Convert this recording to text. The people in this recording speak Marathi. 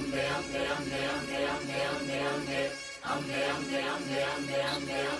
ambe ambe um, ambe um, ambe um, ambe um, ambe um, ambe um.